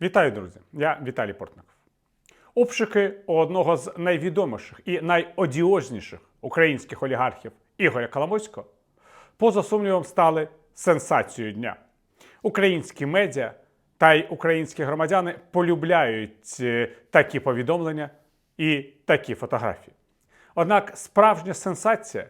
Вітаю, друзі! Я Віталій Портников. Обшуки одного з найвідоміших і найодіозніших українських олігархів Ігоря Коломойського поза сумнівом стали сенсацією дня. Українські медіа та й українські громадяни полюбляють е, такі повідомлення і такі фотографії. Однак справжня сенсація,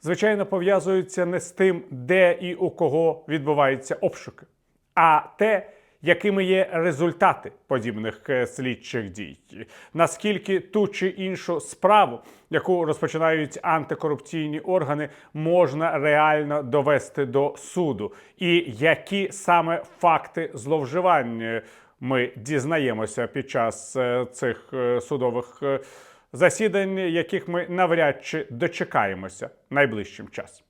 звичайно, пов'язується не з тим, де і у кого відбуваються обшуки, а те, якими є результати подібних е, слідчих дій, наскільки ту чи іншу справу, яку розпочинають антикорупційні органи, можна реально довести до суду, і які саме факти зловживань е, ми дізнаємося під час е, цих е, судових засідань, яких ми навряд чи дочекаємося найближчим часом.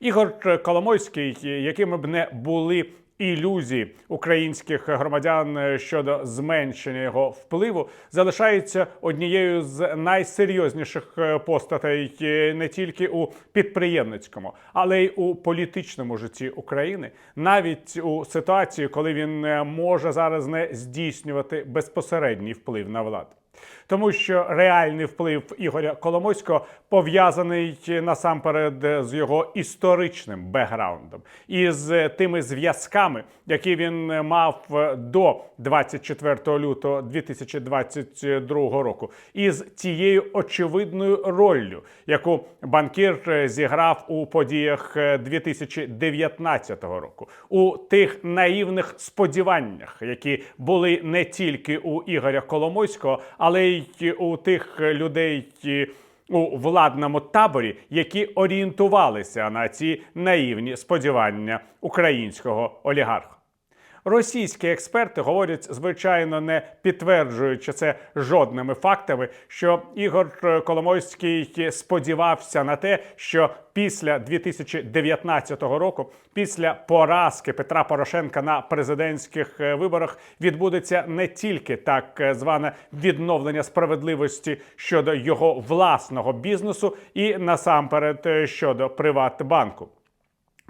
Ігор Коломойський, якими б не були ілюзії українських громадян щодо зменшення його впливу, залишається однією з найсерйозніших е, постатей е, не тільки у підприємницькому, але й у політичному житті України, навіть у ситуації, коли він е, може зараз не здійснювати безпосередній вплив на владу. Тому що реальний вплив Ігоря Коломойського пов'язаний насамперед з його історичним бекграундом і з тими зв'язками, які він мав до 24 лютого 2022 року, і з тією очевидною роллю, яку банкір зіграв у подіях 2019 року, у тих наївних сподіваннях, які були не тільки у Ігоря Коломойського, але й у тих людей. У владному таборі, які орієнтувалися на ці наївні сподівання українського олігарха. Російські експерти говорять, звичайно, не підтверджуючи це жодними фактами, що Ігор Коломойський сподівався на те, що після 2019 року, після поразки Петра Порошенка на президентських е, виборах, відбудеться не тільки так е, зване відновлення справедливості щодо його власного бізнесу, і насамперед е, щодо Приватбанку.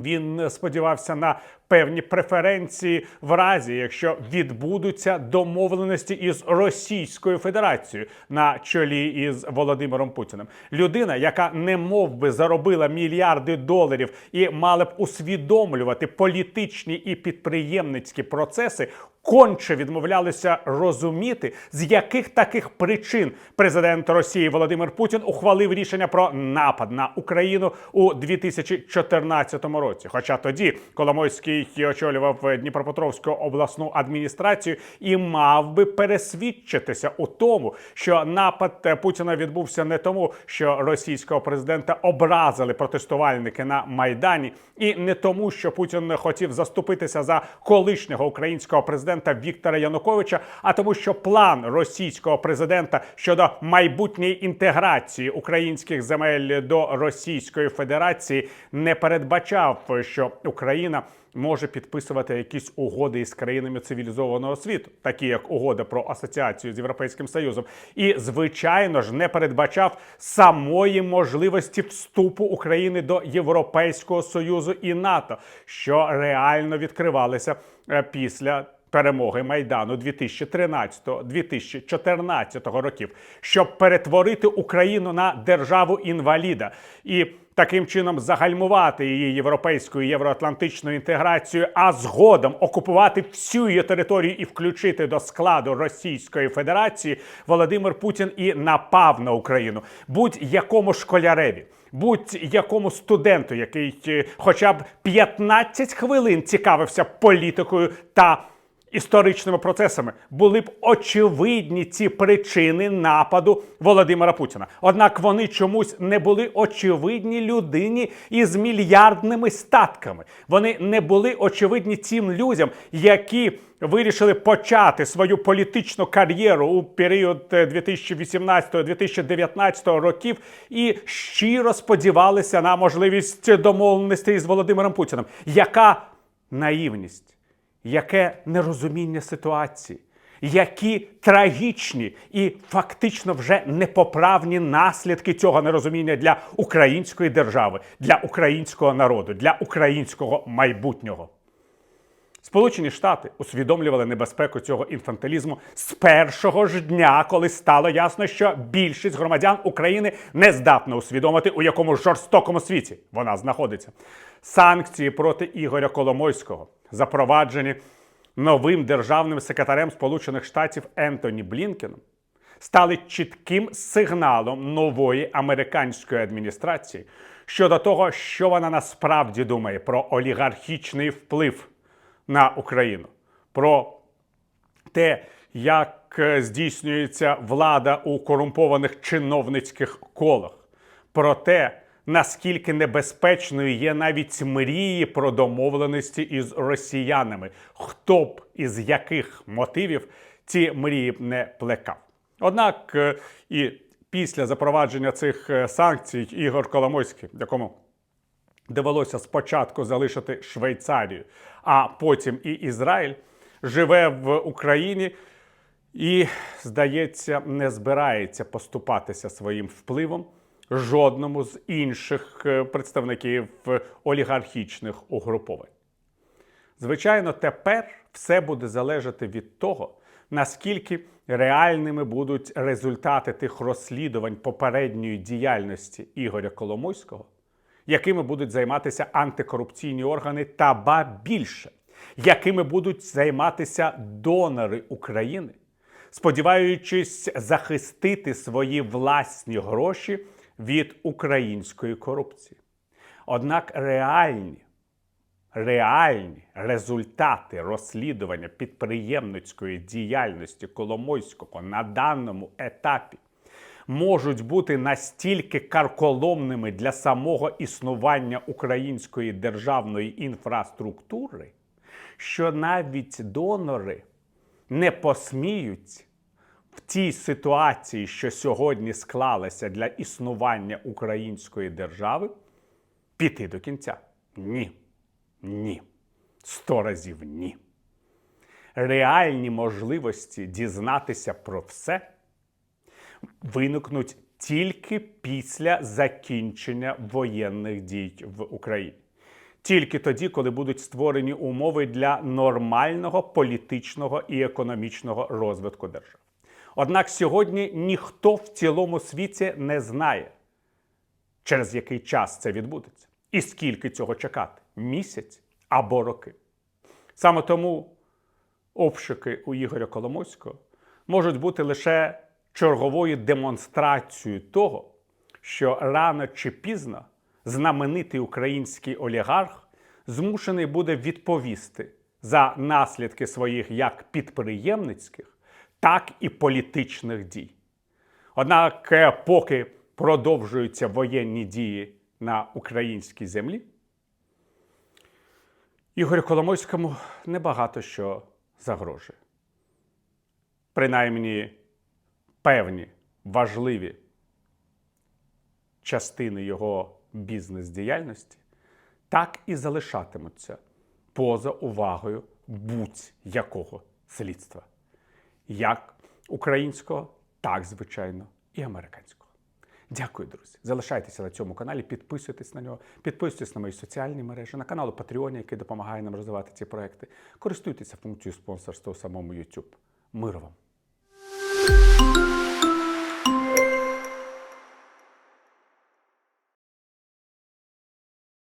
Він сподівався на певні преференції в разі, якщо відбудуться домовленості із Російською Федерацією на чолі із Володимиром Путіним. Людина, яка не мов би заробила мільярди доларів і мала б усвідомлювати політичні і підприємницькі процеси. Конче відмовлялися розуміти, з яких таких причин президент Росії Володимир Путін ухвалив рішення про напад на Україну у 2014 році. Хоча тоді Коломойський очолював Дніпропетровську обласну адміністрацію і мав би пересвідчитися у тому, що напад Путіна відбувся не тому, що російського президента образили протестувальники на майдані, і не тому, що Путін хотів заступитися за колишнього українського президента Віктора Януковича, а тому, що план російського президента щодо майбутньої інтеграції українських земель до Російської Федерації не передбачав, що Україна може підписувати якісь угоди із країнами цивілізованого світу, такі як угода про асоціацію з Європейським Союзом, і звичайно ж не передбачав самої можливості вступу України до Європейського Союзу і НАТО, що реально відкривалися е, після. Перемоги майдану 2013-2014 років, щоб перетворити Україну на державу інваліда і таким чином загальмувати її європейську і євроатлантичну інтеграцію, а згодом окупувати всю її територію і включити до складу Російської Федерації, Володимир Путін і напав на Україну будь-якому школяреві. Будь-якому студенту, який е, хоча б 15 хвилин цікавився політикою та історичними процесами, були б очевидні ці причини нападу Володимира Путіна. Однак вони чомусь не були очевидні людині із мільярдними статками. Вони не були очевидні цим людям, які вирішили почати свою політичну кар'єру у період е, 2018-2019 років і щиро сподівалися на можливість домовленості з Володимиром Путіним. Яка наївність? Яке нерозуміння ситуації, які трагічні і фактично вже непоправні наслідки цього нерозуміння для української держави, для українського народу, для українського майбутнього. Сполучені Штати усвідомлювали небезпеку цього інфантилізму з першого ж дня, коли стало ясно, що більшість громадян України не здатна усвідомити, у якому жорстокому світі вона знаходиться. Санкції проти Ігоря Коломойського запроваджені новим державним секретарем Сполучених Штатів Ентоні Блінкеном стали чітким сигналом нової американської адміністрації щодо того, що вона насправді думає про олігархічний вплив на Україну, про те, як е, здійснюється влада у корумпованих чиновницьких колах, про те, наскільки небезпечною є навіть мрії про домовленості із росіянами, хто б із яких мотивів ці мрії не плекав. Однак е, і після запровадження цих е, санкцій Ігор Коломойський, якому довелося спочатку залишити Швейцарію, а потім і Ізраїль, живе в Україні і, здається, не збирається поступатися своїм впливом жодному з інших е, представників е, олігархічних угруповань. Звичайно, тепер все буде залежати від того, наскільки реальними будуть результати тих розслідувань попередньої діяльності Ігоря Коломойського, якими будуть займатися антикорупційні органи та ба більше, якими будуть займатися донори України, сподіваючись захистити свої власні гроші від української корупції. Однак реальні реальні результати розслідування підприємницької діяльності Коломойського на даному етапі можуть бути настільки карколомними для самого існування української державної інфраструктури, що навіть донори не посміють в тій ситуації, що сьогодні склалася для існування української держави, піти до кінця. Ні. Ні. Сто разів ні. Реальні можливості дізнатися про все виникнуть тільки після закінчення воєнних дій в Україні. Тільки тоді, коли будуть створені умови для нормального політичного і економічного розвитку держави. Однак сьогодні ніхто в цілому світі не знає, через який час це відбудеться. І скільки цього чекати? Місяць або роки. Саме тому обшуки у Ігоря Коломойського можуть бути лише черговою демонстрацією того, що рано чи пізно знаменитий український олігарх змушений буде відповісти за наслідки своїх як підприємницьких, так і політичних дій. Однак, е, поки продовжуються воєнні дії на українській землі, Ігорю Коломойському небагато що загрожує. Принаймні певні важливі частини його бізнес-діяльності так і залишатимуться поза увагою будь-якого слідства, як українського, так звичайно, і американського. Дякую, друзі. Залишайтеся на цьому каналі, підписуйтесь на нього, підписуйтесь на мої соціальні мережі, на канал Patreon, який допомагає нам розвивати ці проекти. Користуйтеся функцією спонсорства у самому YouTube. Миру вам! Música